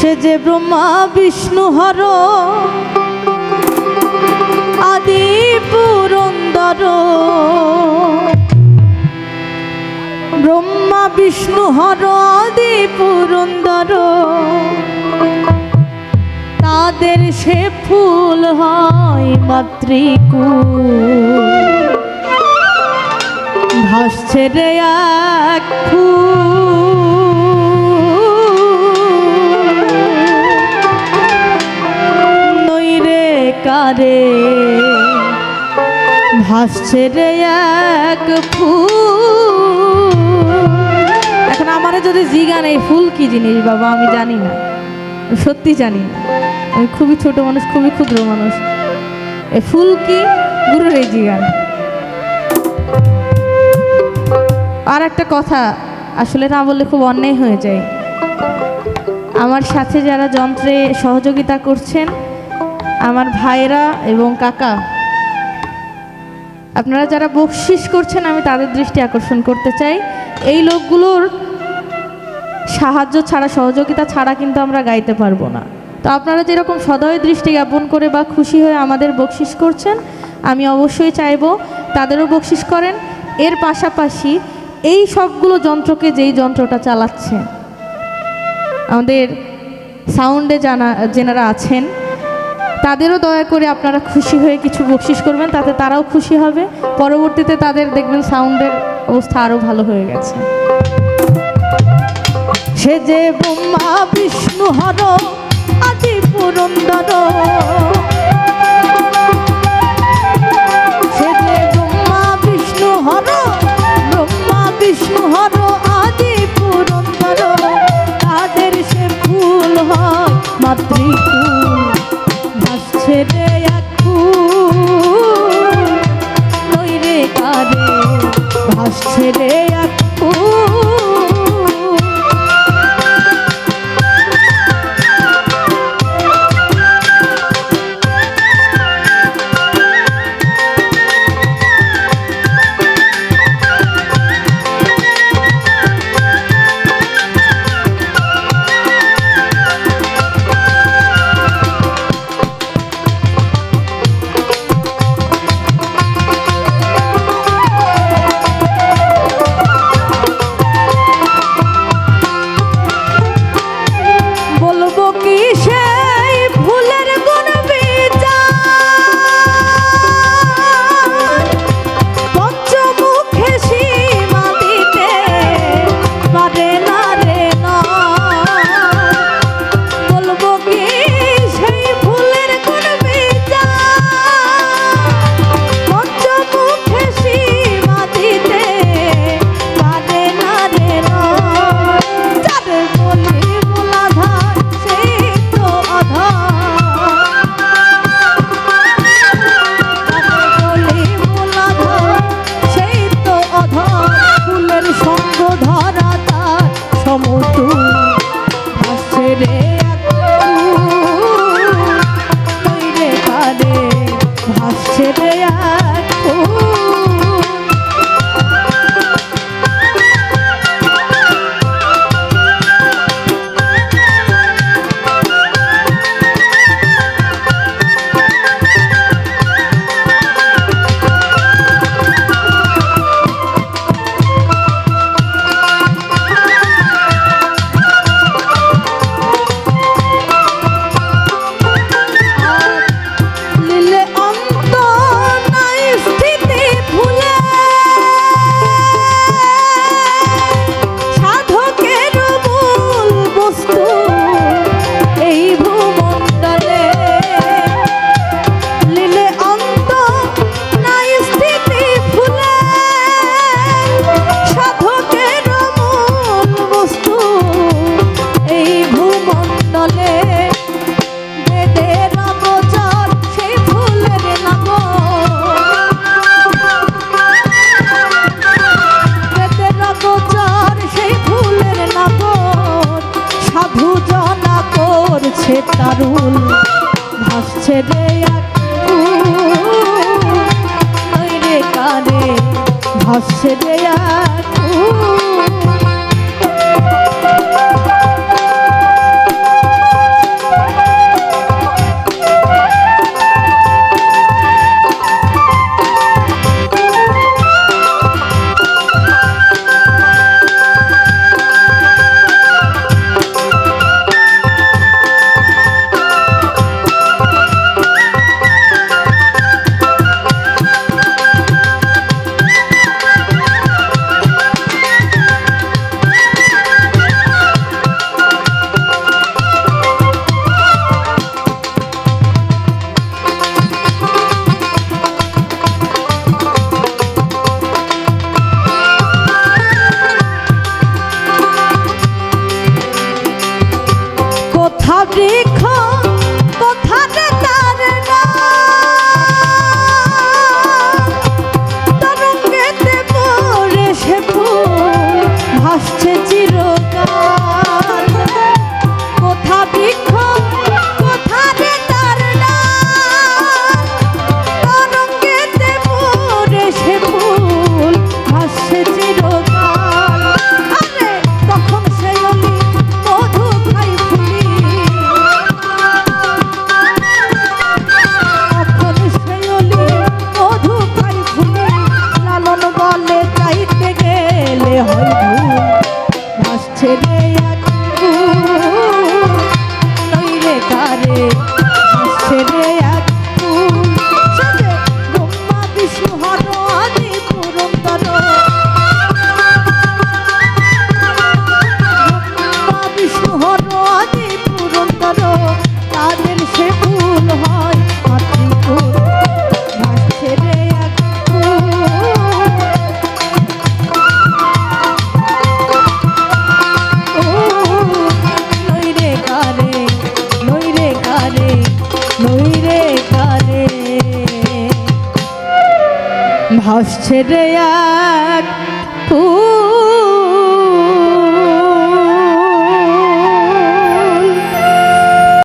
সে যে ব্রহ্মা, বিষ্ণু, হর। আদি পুরন্দর। ব্রহ্মা, বিষ্ণু, হর, আদি পুরন্দর। তাদের সে ফুল হয় মাতৃকুল। ভাসছে রে এক ফুল। কারে ভাসছে রে এক ফুল। এখন আমারে যদি জিগান, এই ফুল কি জিনিস বাবা? আমি জানি না। সত্যি জানি না। আমি খুবই ছোট মানুষ, খুবই ক্ষুদ্র মানুষ। এ ফুল কি? গুরুর এই জিগান। আর একটা কথা, আসলে না বললে খুব অন্যায় হয়ে যায়। আমার সাথে যারা যন্ত্রে সহযোগিতা করছেন আমার ভাইরা এবং কাকা। আপনারা যারা বকশিস করছেন, আমি তাদের দৃষ্টি আকর্ষণ করতে চাই। এই লোকগুলোর সাহায্য ছাড়া, সহযোগিতা ছাড়া কিন্তু আমরা গাইতে পারব না। তো আপনারা যেরকম সদয় দৃষ্টি জ্ঞাপন করে বা খুশি হয়ে আমাদের বকশিস করছেন, আমি অবশ্যই চাইব তাদেরও বকশিস করেন। এর পাশাপাশি এই সবগুলো যন্ত্রকে যেই যন্ত্রটা চালাচ্ছে আমাদের সাউন্ডে জানা যেনারা আছেন তাদেরও দয়া করে আপনারা খুশি হয়ে কিছু বকশিস করবেন, তাতে তারাও খুশি হবে। পরবর্তীতে তাদের দেখবেন সাউন্ডের অবস্থা আরও ভালো হয়ে গেছে। সে যে ব্রহ্মা, বিষ্ণু, হর, আদি পুরন্দর সে যে ব্রহ্মা, বিষ্ণু, হর, ব্রহ্মা, বিষ্ণু, হর ভাসছে করছে তারুণ ভাসছে রে। রে কারে ভাসছে রে ভাসছে রে এক